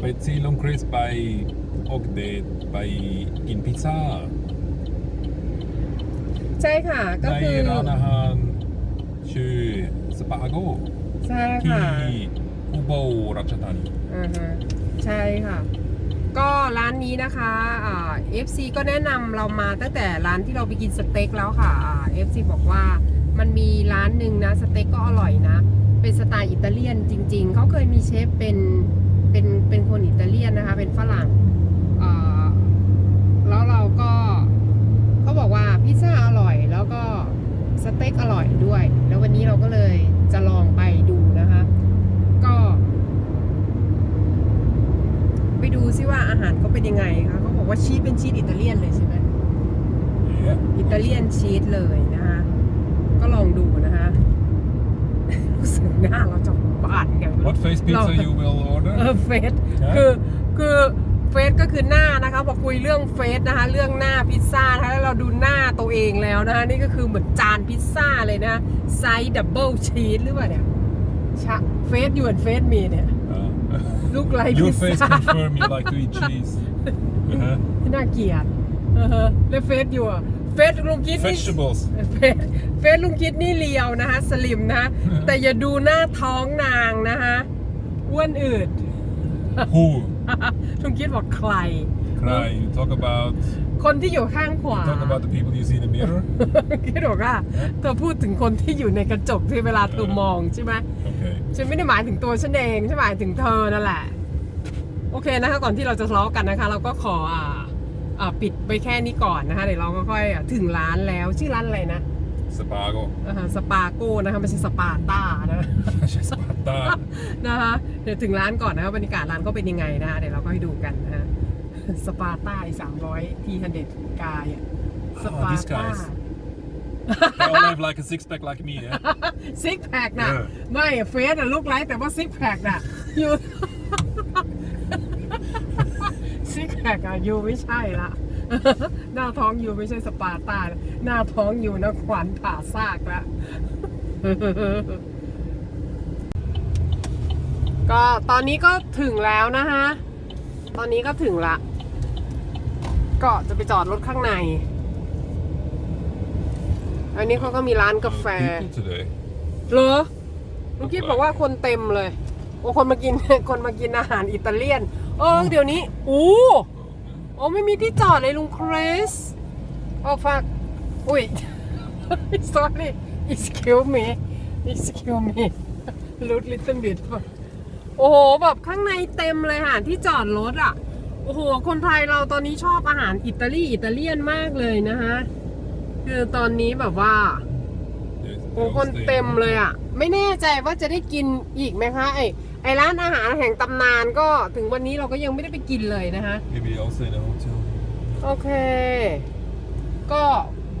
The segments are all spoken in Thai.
ไปที่ลุงคริสไปออกเดทไปกินพิซซ่าใช่ค่ะก็ในคือร้านอาหารชื่อสปาโกใช่ที่ค่ะอุบลราชธานีอ่าฮะใช่ค่ะ ก็ร้านนี้นะคะอ่า FC ก็แนะนำเรามาตั้งแต่ร้านที่เราไปกินสเต็กแล้วค่ะอ่า FC บอกว่ามันมีร้านหนึ่งนะสเต็กก็อร่อยนะ เป็นสไตล์อิตาเลียนจริง ๆเขาเคยมีเชฟเป็น เป็นเป็นคนอิตาเลียนนะคะ เป็นฝรั่งอ่าแล้วเราก็เขาบอกว่าพิซซ่าอร่อย แล้วก็สเต็กอร่อยด้วย แล้ววันนี้เราก็เลยจะลองไปดูนะคะ ก็ ไปดูซิว่าอาหารเขาเป็นยังไงคะเขาบอกว่าชีสเป็นชีสอิตาเลียนเลยใช่ไหม Yeah. อิตาเลียนชีสเลยนะคะ ก็ลองดูนะคะ รู้สึกหน้าเราจะบานอย่าง What face pizza you will เอ order? อเฟสฮะคือคือเฟสก็คือหน้านะคะพอคุยเรื่องเฟสนะคะ เรื่องหน้าพิซซ่านะคะแล้วเราดูหน้าตัวเองแล้วนะคะนี่ก็คือเหมือนจานพิซซ่าเลยนะไซส์ดับเบิลชีสหรือเปล่าเนี่ยชะเฟสยวนเฟสมีเนี่ย Uh, ลูกไล your พิซ face ซ่า confirm you like to eat cheese. Uh-huh. น่าเกลียดเออฮะแล้วเฟสอยู่อะ เฟสลุงคิดนี่ Vegetables. เฟสเฟสลุงคิดนี่เลียวนะคะ สลิมนะ แต่อย่าดูหน้าท้องนางนะคะอ้วนอืด Who? ลุงคิดบอกใคร Cry. You talk about คนที่อยู่ข้างขวา talk about the people you see in the mirror. คิดบอกว่าเธอพูดถึงคนที่อยู่ในกระจกที่เวลาเธอมองใช่ไหม Okay. ฉันไม่ได้หมายถึงตัวฉันเองฉันหมายถึงเธอนั่นแหละ โอเคนะคะ ก่อนที่เราจะทะเลาะกันนะคะ เราก็ขออ่าอ่า ปิดไปแค่นี้ก่อนนะคะ เดี๋ยวเราก็ค่อยอะถึงร้านแล้วชื่อร้านอะไรนะ Spago. อ่าฮะสปาโก้นะคะไม่ใช่สปาต้านะ Sparta. นะคะเดี๋ยวถึงร้านก่อนนะคะบรรยากาศร้านก็เป็นยังไงนะคะเดี๋ยวเราก็ให้ดูกันนะฮะสปาต้าสามร้อยทีฮันเดกายอะส Oh, ปา these ต้า guys. They all have like a six pack like me, yeah? ซิกแพคนะเออไม่เฟสอะลูกไลท์แต่ว่าซิกแพคน่ะอยู่ซิ กแพคอะอยู่ไม่ใช่ละ หน้าท้องอยู่ไม่ใช่สปาร์ตานะหน้าท้องอยู่นะขวัญผ่าซากละก็ตอนนี้ก็ถึงแล้วนะฮะตอนนี้ก็ถึงละ ก็จะไปจอดรถข้างใน อันนี้เขาก็มีร้านกาแฟ People today. เหรอลุงคิดบอกว่าคนเต็มเลยโอ้ คนมากิน คนมากินอาหารอิตาเลียน เออ เดี๋ยวนี้ อู้โอ้ไม่มีที่จอดเลยลุงคริสโอ้ฟัก อุ้ย sorry excuse me excuse me ลุด little bit โอ้โห แบบข้างในเต็มเลยค่ะที่จอดรถอะ โอ้โห คนไทยเราตอนนี้ชอบอาหารอิตาลีอิตาเลียนมากเลยนะฮะ คือตอนนี้แบบว่า They- โอ้ they all คน stay เต็ม home. เลยอะ ไม่แน่ใจว่าจะได้กินอีกไหมคะไอ ไอร้านอาหารแห่งตำนานก็ถึงวันนี้เราก็ยังไม่ได้ไปกินเลยนะคะ Maybe I'll stay in a hotel. โอเค ก็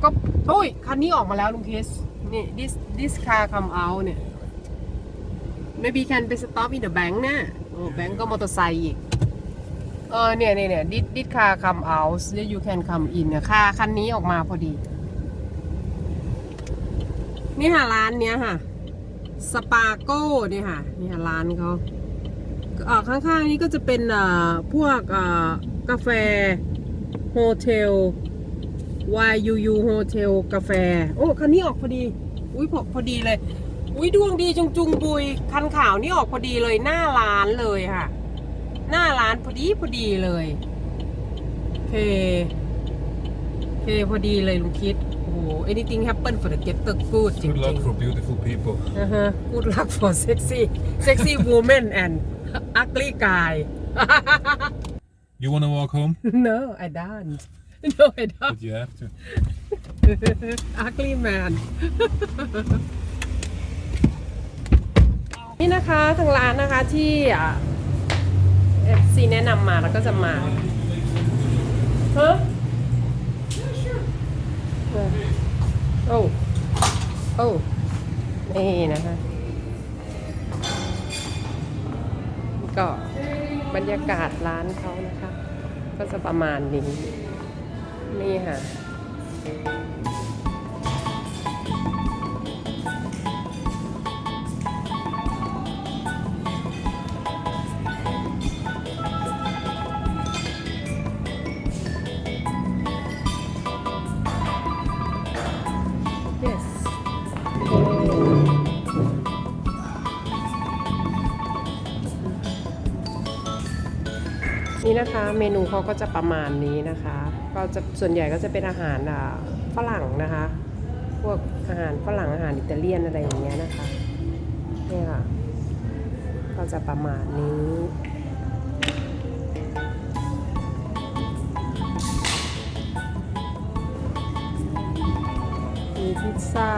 ก็โอ้ยคันนี้ออกมาแล้วลุงคริสนี่ this this car come out เนี่ย maybe can ไป stop in the bank นะโอ้แบงก์ก็มอเตอร์ไซค์อีก เออเนี่ยเนี่ยเนี่ย this this car come out then you can come in เนี่ยค่าคันนี้ออกมาพอดี นี่ค่ะร้านเนี้ยค่ะ สปาโก้นี่ค่ะนี่ค่ะร้านเขาข้างๆนี้ก็จะเป็นพวกกาแฟโฮเทล YUU โฮเทลกาแฟ โอ้คันนี้ออกพอดี อุ้ยพอพอดีเลย อุ้ยดวงดีจุงจุงบุย คันขาวนี่ออกพอดีเลยหน้าร้านเลยค่ะ หน้าร้านพอดีพอดีเลยโอเคโอเคพอดีเลยลุงคิด anything happen for the getter good จริ Good luck ง for beautiful people. ๆนะฮะ good luck for sexy sexy woman and ugly guy You wanna walk home? no I don't no I don't But you have to. ugly man นี่นะคะทางร้านนะคะที่เอฟซีแนะนำมาแล้วก็จะมาฮะ โอ้โอ้นี่นะคะ ก็บรรยากาศร้านเขานะคะ ก็จะประมาณนี้ นี่ค่ะ นี่นะคะเมนูเขาก็จะประมาณนี้นะคะก็จะส่วนใหญ่ก็จะเป็นอาหารฝรั่งนะคะ พวกอาหารฝรั่งอาหารอิตาเลียนอะไรอย่างเงี้ยนะคะนี่ค่ะก็จะประมาณนี้มีพิซซ่า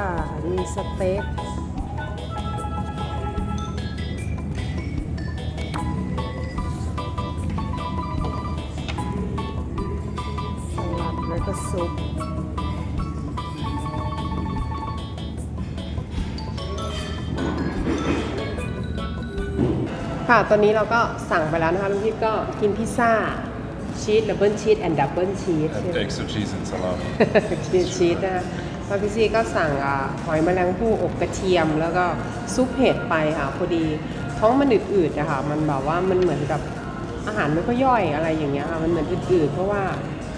มีสเต็ก ซุป ค่ะตอนนี้เราก็สั่งไปแล้วนะคะลุงทิพย์ก็กินพิซซ่าชีสดับเบิลชีสแอนด์ดับเบิลชีส And extra cheese and salami. ชีสชีสนะคะแล้วพี่ซีก็สั่งอ่าหอยแมลงภู่อบกระเทียม แล้วก็ซุปเห็ดไปค่ะพอดีท้องมันอืดๆนะคะมันแบบว่ามันเหมือนกับอาหารไม่ค่อยย่อยอะไรอย่างเงี้ยค่ะมันเหมือนอืดๆเพราะว่าเอ่อ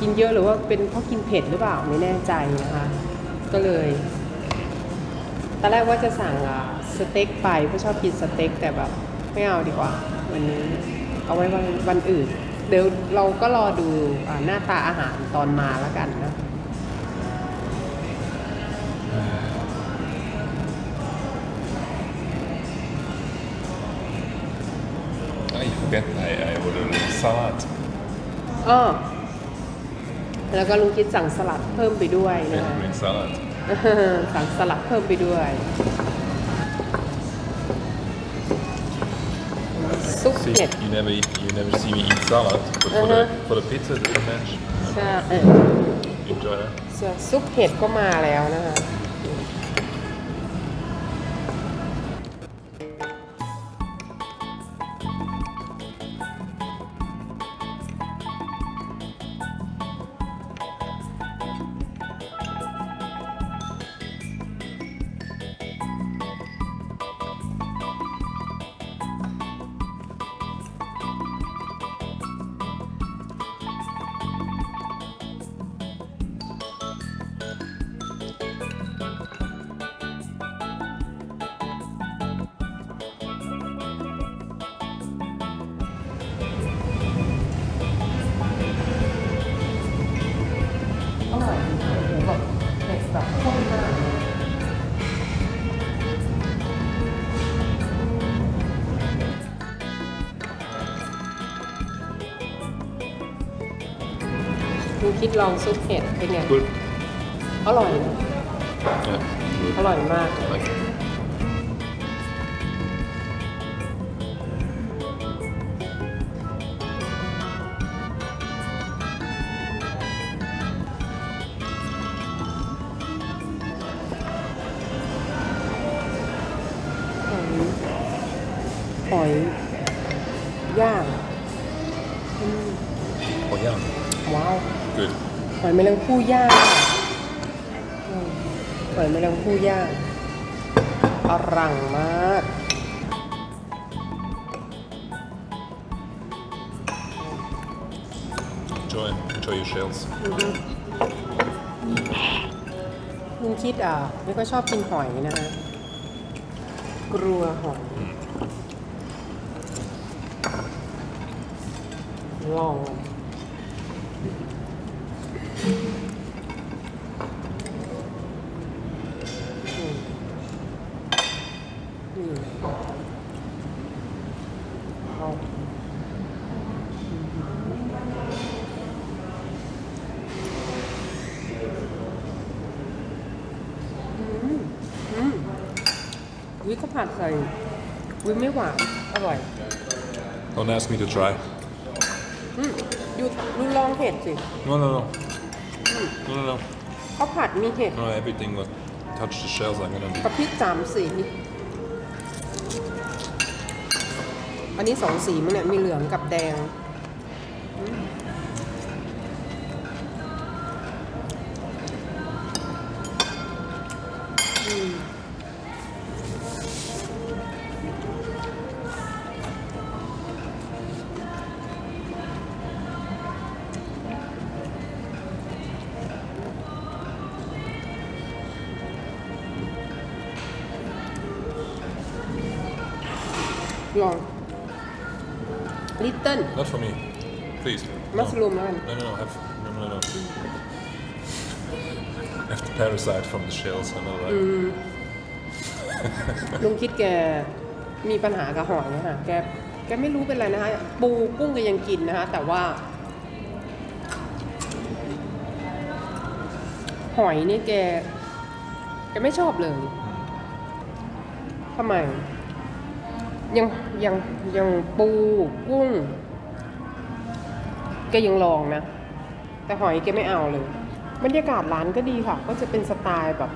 กินเยอะหรือว่าเป็นเพราะกินเผ็ดหรือเปล่าไม่แน่ใจนะคะ ก็เลยตอนแรกว่าจะสั่งอ่าสเต็กไปเพราะชอบกินสเต็กแต่แบบไม่เอาดีกว่า วันนี้เอาไว้วันวันอื่น เดี๋ยวเราก็รอดูอ่าหน้าตาอาหารตอนมาแล้วกันนะ Oh, you forget I, I ordered a salad. อ้อ แล้วก็ลุงคิดสั่งสลัดเพิ่มไปด้วยนะ Red คะ green salad. สั่งสลัดเพิ่มไปด้วย ซุป See, เห็ด you never you never see me eat salad, but for, Uh-huh. the, for the pizza that you mentioned, ใช่เออ enjoy that. ซุปเห็ดก็มาแล้วนะคะ คุณคิดลองซุปเห็ดเป็นไง Good. อร่อยนะ Yeah. อร่อยมาก Good. Like it. ห แมลงภู่ย่างอะอืมหอยแมลงภู่ย่างอร่งมาก Enjoy. Enjoy your shells. ลุงคิดอะไม่ก็ชอบกินหอยนะฮะกลัวหอยลอง ผัดใส่วิไม่หวานอร่อย Don't ask me to try. อืมดูดูลองเห็ดสิ No, no, no. No, no, no. เขาผัดมีเห็ด No, everything what touch the shells, I'm gonna กับพริกสามสีอันนี้สองสีมั้งเนี่ยมีเหลืองกับแดง ลอง little Not for me. Please. No. มัสลูมแล้วกัน No, no, no. Have, no, no, no. Have the parasite from the shells. I know, right? ลุงคิดแกมีปัญหากับหอยนะคะแกแกไม่รู้เป็นไรนะคะ ปูกุ้งแกยังกินนะคะ แต่ว่า หอยนี่แก แกไม่ชอบเลยทำไม ยังยังยังปูกุ้ง แกยังลองนะ แต่หอยแกไม่เอาเลย บรรยากาศร้านก็ดีค่ะ ก็จะเป็นสไตล์แบบ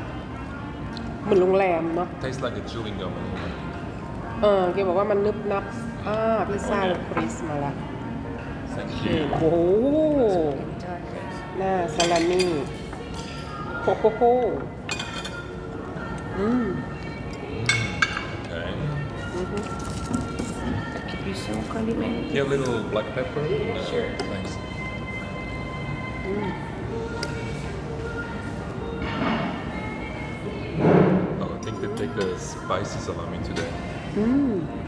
เหมือนโรงแรมเนาะ Tastes like a chewing gum. เออแกบอกว่ามันนึบนับอ่าพิซซ่าคริสมาละ Thank โอ้ you. โหหน้าซาลามี่โคโคโคอืม Okay. Mm-hmm. That could use some condiment. Yeah, a little black pepper. Yeah, sure. Thanks. Mm. Oh, I think they take the spicy salami today. Mm.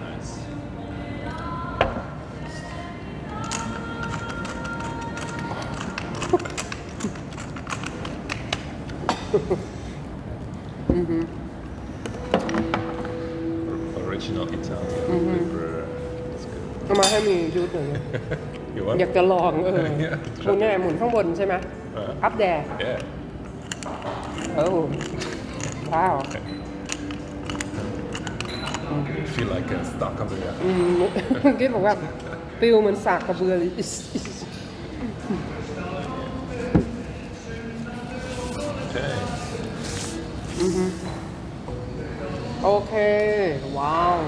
Original Italian Mhm. pepper. That's good. เอามาให้มีชุดหนึ่ง You want? อยากจะลองเออ Yeah. หมุนเนี่ยหมุนข้างบนใช่ไหม Uh, อัพแด yeah. โอ้ว้าว You feel like a stuck on the อืมคิดบอกว่าฟิลเหมือนสากกระเบือเลย Okay. เค ว้าว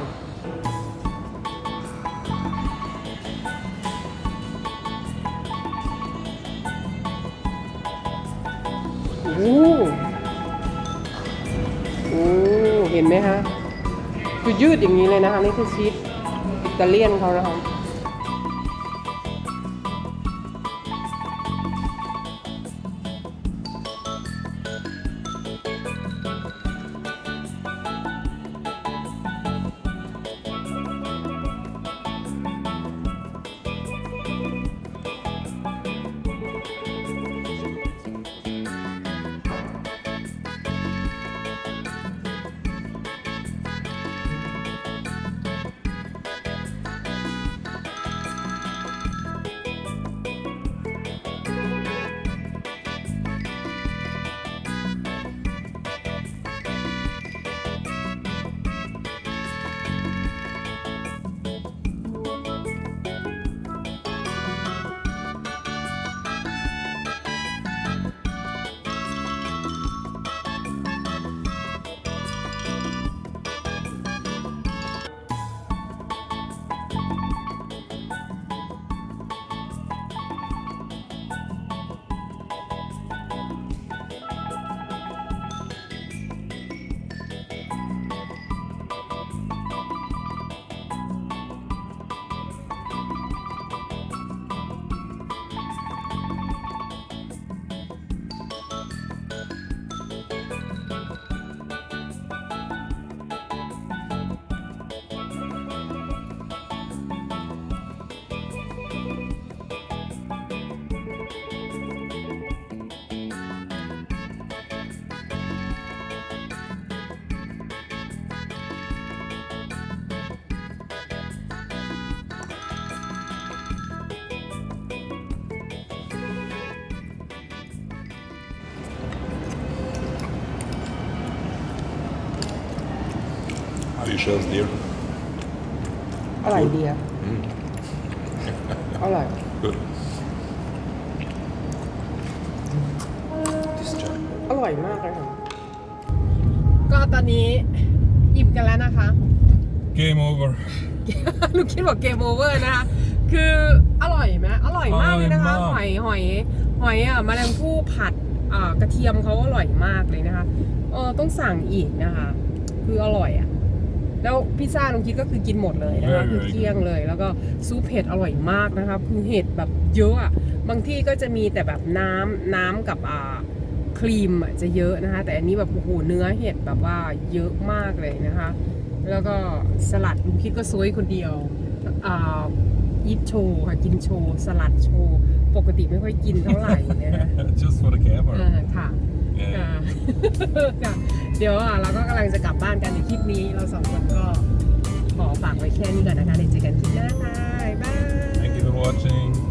โอ้โหโอ้เห็นไหมฮะ คือยืดอย่างนี้เลยนะคะนี่คือชีสอิตาเลียนเขานะครับ are your shells, dear? อร่อยดีอะอร่อย Good. This job. อร่อยมากเลยค่ะ ก็ตอนนี้อิ่มกันแล้วนะคะ Game over. ลูกคิดว่าเกมโอเวอร์นะคะ คืออร่อยไหมอร่อยมากเลยนะคะ อร่อยหมากอยหอยหอยอะแมลงภู่ผัดอ่ากระเทียมเขาอร่อยมากเลยนะคะเออต้องสั่งอีกนะคะ คืออร่อยอะ แล้วพิซซ่าลุงคิดก็คือกินหมดเลยนะคะ Very, คือ very เกลี้ยงเลย แล้วก็ซุปเห็ดอร่อยมากนะคะคือเห็ดแบบเยอะอะบางที่ก็จะมีแต่แบบน้ำน้ำกับอ่าครีมอะจะเยอะนะคะ แต่อันนี้แบบโอ้โหเนื้อเห็ดแบบว่าเยอะมากเลยนะคะ แล้วก็สลัดลุงคิดก็ซวยคนเดียวอ่าอีทโชว์ค่ะกินโชว์ สลัดโชว์ ปกติไม่ค่อยกินเท่าไหร่นะฮะ Just for the เอ camera. อค่ะ Yeah. ค่ะค่ะเดี๋ยวอะเราก็กำลังจะกลับบ้านกันในคลิปนี้เราสองคนก็ขอฝากไว้แค่นี้ก่อนนะคะเดี๋ยวเจอกันคลิปหน้าค่ะบ๊ายบาย Thank you for watching.